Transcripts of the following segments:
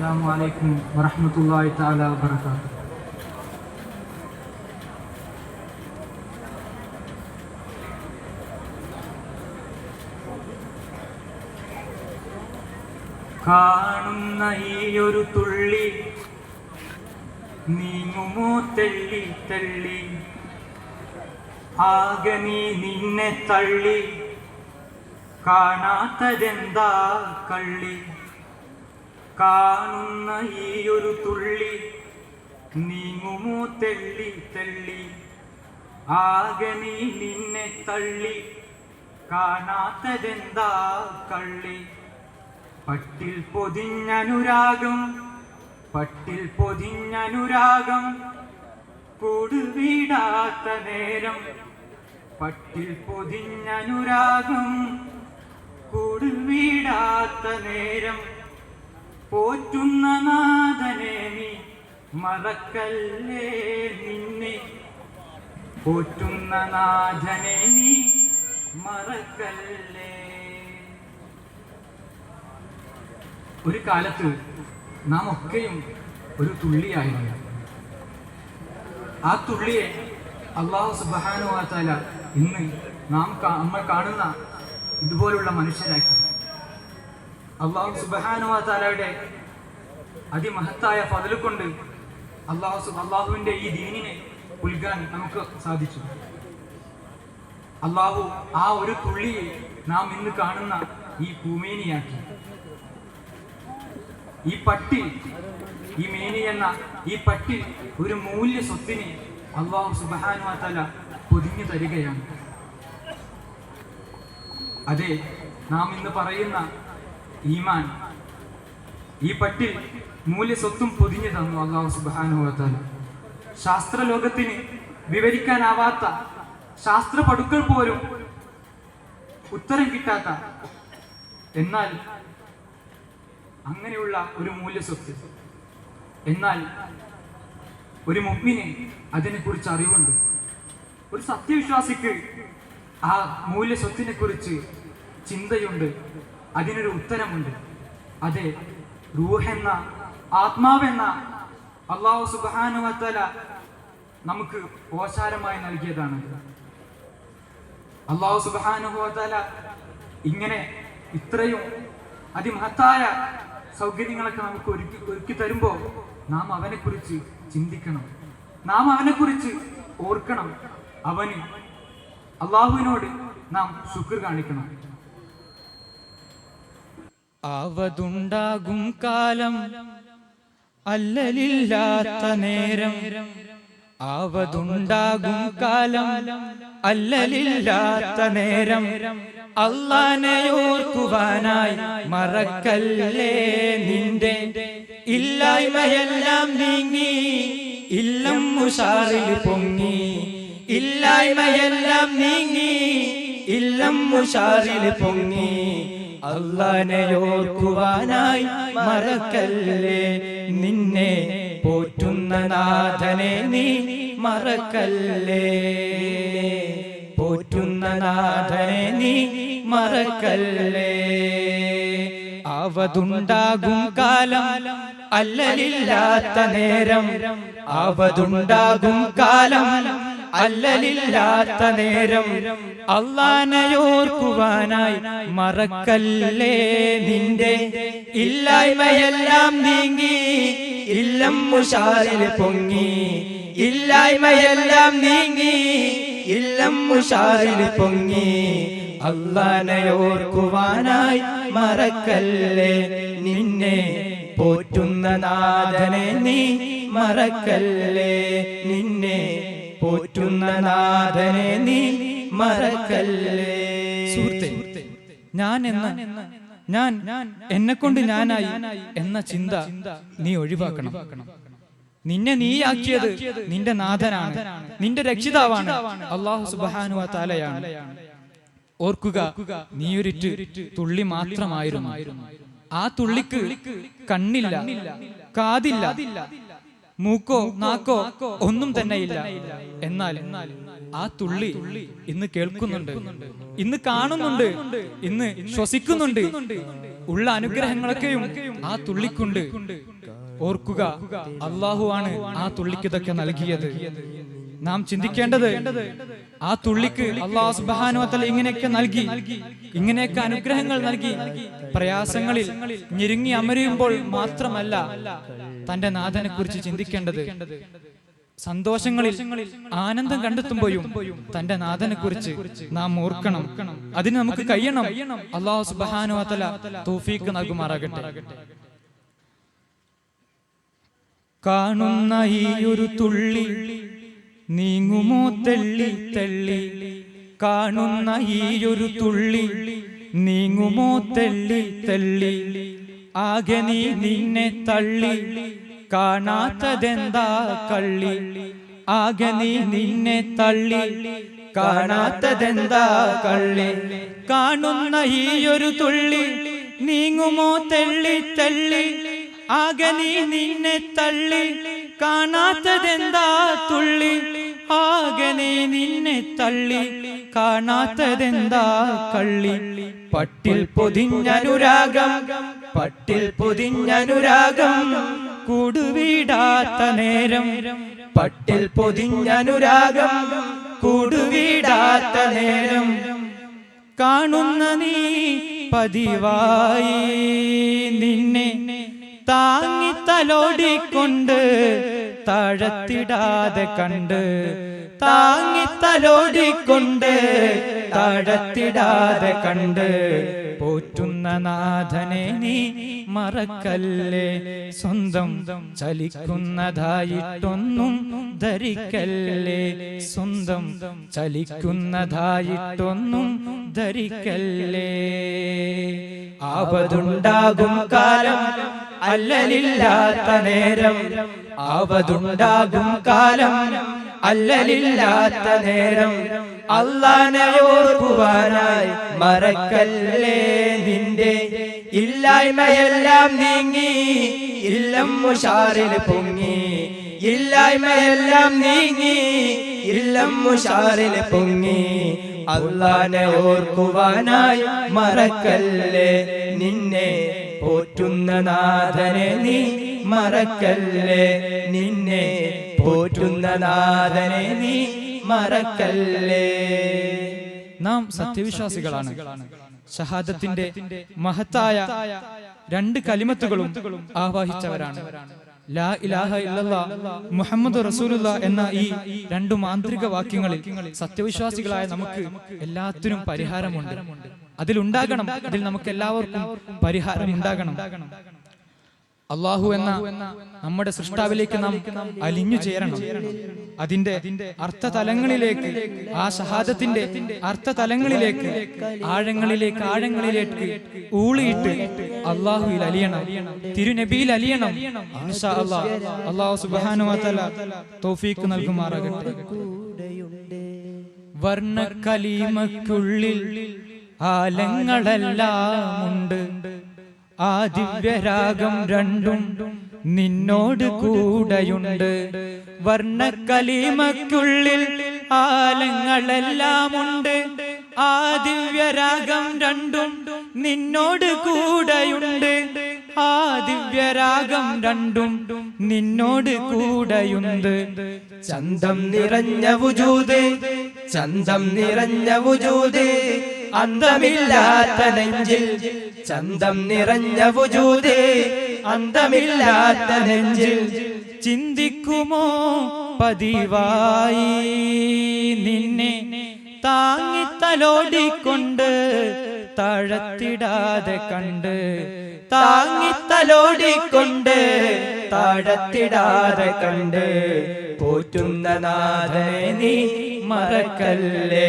അസ്സാം വലൈക്കും വറഹമത്തല്ലാഹി താല വാത്തു കാണുന്ന ഈ ഒരു തുള്ളി നീങ്ങുമോ തെല്ലി തെള്ളി. ആകെ നീ നിന്നെ തള്ളി. കാണാത്തതെന്താ കള്ളി? കാണുന്ന ഈ ഒരു തുള്ളി നീങ്ങുമോ തെള്ളി തെള്ളി? ആകെ നീ നിന്നെ തള്ളി. കാണാത്തതെന്താ കള്ളി? പട്ടിൽ പൊതിഞ്ഞനുരാഗം പട്ടിൽ പൊതിഞ്ഞനുരാഗം. കൂടുവീടാത്ത നേരം പട്ടിൽ പൊതിഞ്ഞനുരാഗം കൂടുവീടാത്ത നേരം പോറ്റുന്ന നാഥനെ നീ മറക്കല്ലേ നിന്നെ? പോറ്റുന്ന നാഥനെ നീ മറക്കല്ലേ? ഒരു കാലത്ത് നാം ഒക്കെയും ഒരു തുള്ളിയായിരുന്നു. ആ തുള്ളിയെ അള്ളാഹു സുബാനുവാത്താല ഇന്ന് നാം നമ്മൾ കാണുന്ന ഇതുപോലുള്ള മനുഷ്യരാക്കി. അള്ളാഹു സുബാനുവാത്താലയുടെ അതിമഹത്തായ ഫതൽ കൊണ്ട് അള്ളാഹു അള്ളാഹുവിന്റെ ഈ ദീനിനെ ഉൽകാൻ നമുക്ക് സാധിച്ചു. അള്ളാഹു ആ ഒരു തുള്ളിയെ നാം ഇന്ന് കാണുന്ന ഈ ഭൂമേനിയാക്കി. ഈ പട്ടി ഈ മേനി എന്ന ഈ പട്ടി ഒരു മൂല്യ സ്വത്തിനെ അള്ളാഹു സുബാനുവാത്തല പൊതിഞ്ഞു തരികയാണ്. അതെ നാം ഇന്ന് പറയുന്ന ഈമാൻ. ഈ പട്ടിൽ മൂല്യ സ്വത്തും പൊതിഞ്ഞു തന്നു അള്ളാഹു സുബാനുവാത്തല ശാസ്ത്രലോകത്തിന് വിവരിക്കാനാവാത്ത ശാസ്ത്ര പടുക്കൾ പോലും ഉത്തരം കിട്ടാത്ത എന്നാൽ അങ്ങനെയുള്ള ഒരു മൂല്യ സ്വത്ത് എന്നാൽ ഒരു മുഗ്മിന് അതിനെക്കുറിച്ച് അറിവുണ്ട്. ഒരു സത്യവിശ്വാസിക്ക് ആ മൂല്യ സ്വത്തിനെ കുറിച്ച് ചിന്തയുണ്ട്. അതിനൊരു ഉത്തരമുണ്ട്. അതെ റൂഹെന്ന ആത്മാവെന്ന അള്ളാഹു സുബാനുവത്തല നമുക്ക് ഓശാരമായി നൽകിയതാണ്. അള്ളാഹു സുബാനുഭവത്താല ഇങ്ങനെ ഇത്രയും അതിമഹത്തായ സൗകര്യങ്ങളൊക്കെ നമുക്ക് ഒരുക്കി ഒരുക്കി തരുമ്പോൾ നാം അവനെക്കുറിച്ച് ചിന്തിക്കണം. നാം അവനെക്കുറിച്ച് ഓർക്കണം. അവന് അള്ളാഹുവിനോട് നാം ശുക്ർ കാണിക്കണം. ആവതുണ്ടാകും കാലം അല്ലലില്ലാത്ത നേരം. ആവതുണ്ടാകും കാലം അല്ലലില്ലാത്ത നേരം. അള്ളാനയോർക്കുവാനായി മറക്കല്ലേ നിന്റെ? ഇല്ലായ്മയെല്ലാം നീങ്ങി ഇല്ലം മുഷാറിൽ പൊങ്ങി. ഇല്ലായ്മയെല്ലാം നീങ്ങി ഇല്ലം മുഷാറിൽ പൊങ്ങി. അള്ളാനെയോർക്കുവാനായി മറക്കല്ലേ? നിന്നെ പോറ്റുന്ന നാഥനെ നീ മറക്കല്ലേ? പോറ്റുന്ന നാഥനെ നീ മറക്കല്ലേ? അവതുണ്ടാകും കാലം അല്ലലില്ലാത്ത നേരം. അവതുണ്ടാകും കാലം അല്ലലില്ലാത്ത നേരം അള്ളാനയോർക്കുവാനായി മറക്കല്ലേ നിന്റെ? ഇല്ലായ്മയെല്ലാം നീങ്ങി ഇല്ലം മുഷാരിൽ പൊങ്ങി. ഇല്ലായ്മയെല്ലാം നീങ്ങി ഇല്ലം മുഷാരിൽ പൊങ്ങി. അള്ളാനയോർക്കുവാനായി മറക്കല്ലേ നിന്നെ? പോറ്റുന്ന നാഥനെ നീ മറക്കല്ലേ നിന്നെ? പോറ്റുന്ന നാഥനെ നീ മറക്കല്ലേ? സുഹൃത്തെ ഞാൻ എന്ന ഞാൻ എന്നെ കൊണ്ട് ഞാനായി എന്ന ചിന്ത നീ ഒഴിവാക്കണം. നിന്നെ നീയാക്കിയത് നിന്റെ നാഥനാണ്. നിന്റെ രക്ഷിതാവാണ്. അള്ളാഹു സുബാനുവ താലയാണ് ഓർക്കുക നീയൊരിറ്റ് തുള്ളി മാത്രമായിരുന്നു. ആ തുള്ളിക്ക് കണ്ണില്ല കാതില്ല. മൂക്കോ നാക്കോ ഒന്നും തന്നെ ഇല്ല. എന്നാൽ ആ തുള്ളി ഇന്ന് കേൾക്കുന്നുണ്ട്. ഇന്ന് കാണുന്നുണ്ട്. ഇന്ന് ശ്വസിക്കുന്നുണ്ട്. ഉള്ള അനുഗ്രഹങ്ങളൊക്കെയും ആ തുള്ളിക്കുണ്ട് ഓർക്കുക. അള്ളാഹു ആണ് ആ തുള്ളിക്ക് ഇതൊക്കെ നൽകിയത്. നാം ചിന്തിക്കേണ്ടത് ആ തുള്ളിക്ക് അള്ളാഹു സുബാനുവത്തൽ ഇങ്ങനെയൊക്കെ നൽകി. ഇങ്ങനെയൊക്കെ അനുഗ്രഹങ്ങൾ നൽകി. പ്രയാസങ്ങളിൽ ഞെരുങ്ങി അമരുമ്പോൾ മാത്രമല്ല തന്റെ നാഥനെ കുറിച്ച് ചിന്തിക്കേണ്ടത് സന്തോഷങ്ങളിൽ ആനന്ദം കണ്ടെത്തുമ്പോഴും തന്റെ നാഥനെ കുറിച്ച് നാം ഓർക്കണം. അതിന് നമുക്ക് കഴിയണം. അള്ളാഹു സുബാനുവത്തല തോഫീക്ക് നൽകുമാറാകട്ടെ. കാണുന്ന ഈ ഒരു തുള്ളി നീങ്ങുമോ തെള്ളി തെള്ളി കാണുന്ന ഈ ഒരു തുള്ളി നീങ്ങുമോ തെള്ളി തെള്ളി? ആകെ നീ നിന്നെ തള്ളി. കാണാത്തതെന്താ കള്ളി? ആകെ നീ നിന്നെ തള്ളി. കാണാത്തതെന്താ കള്ളി? കാണുന്ന ഈ ഒരു തുള്ളി നീങ്ങുമോ തെള്ളി തള്ളി? ആകെ നീ നിന്നെ തള്ളി. കാണാത്തതെന്താ തുള്ളി? ആകെ നീ നിന്നെ തള്ളി. കാണാത്തതെന്താ കള്ളി? പട്ടിൽ പൊതിഞ്ഞനുരാഗം പട്ടിൽ പൊതിഞ്ഞനുരാഗം കൂടുവിടാത്ത നേരം. പട്ടിൽ പൊതിഞ്ഞനുരാഗം കൂടുവിടാത്ത നേരം. കാണുന്ന നീ പതിവായി നിന്നെ താങ്ങി തലോടിക്കൊണ്ട് താഴത്തിടാതെ കണ്ട് താങ്ങി തലോടിക്കൊണ്ട് താഴത്തിടാതെ കണ്ട് പോറ്റുന്ന നാഥനെ നീ മറക്കല്ലേ? സ്വന്തം ചലിക്കുന്നതായിട്ടൊന്നും ധരിക്കല്ലേ? സ്വന്തം ചലിക്കുന്നതായിട്ടൊന്നും ധരിക്കല്ലേ? ആപതുണ്ടാകും കാലം അല്ലലില്ലാത്ത നേരം ആവതുണ്ടാകും കാലം. അല്ലലില്ലാത്ത നേരം അള്ളാനെ ഓർക്കുവാനായി മറക്കല്ലേ നിന്റെ ഇല്ലായ്മയെല്ലാം നീങ്ങി ഇല്ലം മുഷാറിൽ പൊങ്ങി. ഇല്ലായ്മയെല്ലാം നീങ്ങി ഇല്ലം മുഷാറിൽ പൊങ്ങി. അള്ളാനെ ഓർക്കുവാനായി മറക്കല്ലേ നിന്നെ? പോറ്റുന്ന നാഥനെ നീ മറക്കല്ലേ നിന്നെ? പോറ്റുന്ന നാഥനെ നീ മറക്കല്ലേ? നാം സത്യവിശ്വാസികളാണ്. ഷഹാദത്തിന്റെ മഹത്തായ രണ്ട് കലിമത്തുകളും ആവാഹിച്ചവരാണ്. ലാ ഇലാഹ ഇല്ലല്ലാ മുഹമ്മദ് റസൂലുള്ള എന്ന ഈ രണ്ടു മാന്ത്രിക വാക്യങ്ങളിൽ സത്യവിശ്വാസികളായ നമുക്ക് എല്ലാത്തിനും പരിഹാരമുണ്ട്. അതിലുണ്ടാകണം. അതിൽ നമുക്ക് എല്ലാവർക്കും പരിഹാരം ഉണ്ടാകണം അള്ളാഹു എന്ന നമ്മുടെ സൃഷ്ടാവിലേക്ക് നാം അലിഞ്ഞു ചേരണം. അതിന്റെ അർത്ഥ തലങ്ങളിലേക്ക് ആ ഷഹാദത്തിന്റെ അർത്ഥതലങ്ങളിലേക്ക് ആഴങ്ങളിലേക്ക് ആഴങ്ങളിലേക്ക് ഊളിയിട്ട് അള്ളാഹുയിൽ അലിയണം തിരുനബിയിൽ അലിയണം. അള്ളാഹു. സുബാനു തോഫീക്ക് തആല വർണ നൽകുമാറാകട്ടെ. വർണക്കലീമക്കുള്ളിൽ ആലങ്ങളെല്ലാമുണ്ട് ആ ദിവ്യരാഗം രണ്ടും നിന്നോട് കൂടെയുണ്ട്. വർണക്കലീമക്കുള്ളിൽ ആലങ്ങളെല്ലാമുണ്ട്. ആ ദിവ്യരാഗം രണ്ടും നിന്നോട് കൂടെയുണ്ട്. ആ ദിവ്യരാഗം രണ്ടും നിന്നോട് കൂടെയുണ്ട്. ചന്തം നിറഞ്ഞ ചന്തം നിറഞ്ഞ അന്തമില്ലാത്ത നെഞ്ചിൽ ചന്തം നിറഞ്ഞ വുജൂതേ അന്തമില്ലാത്ത നെഞ്ചിൽ ചിന്തിക്കുമോ പതിവായി? നിന്നെ താങ്ങി തലോടിക്കൊണ്ട് താഴത്തിടാതെ കണ്ട് താങ്ങി തലോടിക്കൊണ്ട് താഴത്തിടാതെ കണ്ട് പോറ്റുന്ന നാഥനെ നീ മറക്കല്ലേ?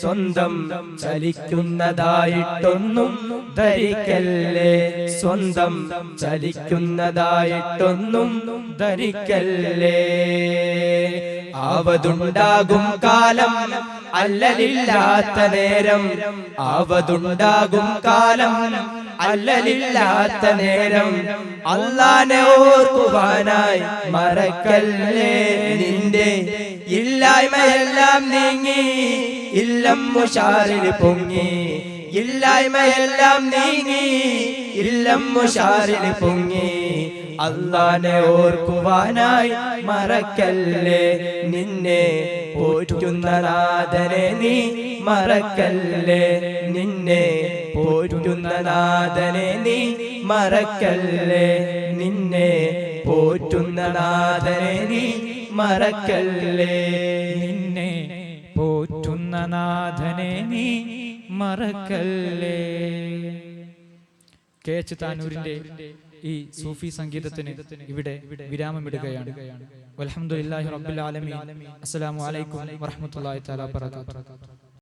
സ്വന്തം ചലിക്കുന്നതായിട്ടൊന്നും ധരിക്കല്ലേ? സ്വന്തം ചലിക്കുന്നതായിട്ടൊന്നും ധരിക്കല്ലേ? ആവതുണ്ടാകും കാലം അല്ലലില്ലാത്ത നേരം. ആവതുണ്ടാകും കാലം അല്ലലില്ലാത്ത നേരം. അള്ളാനെ ഓർക്കുവാനായി മറക്കല്ലേ? നിന്റെ ഇല്ലായ്മയെല്ലാം നീങ്ങി ഇല്ലം മുഷാറിൽ പൊങ്ങി. ഇല്ലായ്മയെല്ലാം നീങ്ങി ഇല്ലം മുഷാറിൽ പൊങ്ങി. അള്ളാനെ ഓർക്കുവാനായി മറക്കല്ലേ നിന്നെ? പോറ്റുന്ന നാഥനെ നീ മറക്കല്ലേ നിന്നെ? പോറ്റുന്ന നാഥനെ നീ മറക്കല്ലേ നിന്നെ? പോറ്റുന്ന നാഥനെ നീ മറക്കല്ലേ? നിന്നെ പോറ്റുന്ന നാഥനെ നീ മറക്കല്ലേ? കെ എച്ച് താനൂരിന്റെ ഈ സൂഫി സംഗീതത്തിന് ഇവിടെ വിരാമമിടുകയാണ്. അലഹമുല്ലാഹി റബ്ബുൽ ആലമീൻ. അസ്സലാമു അലൈക്കും വറഹ്മത്തുള്ളാഹി തആല വബറകാതുഹു.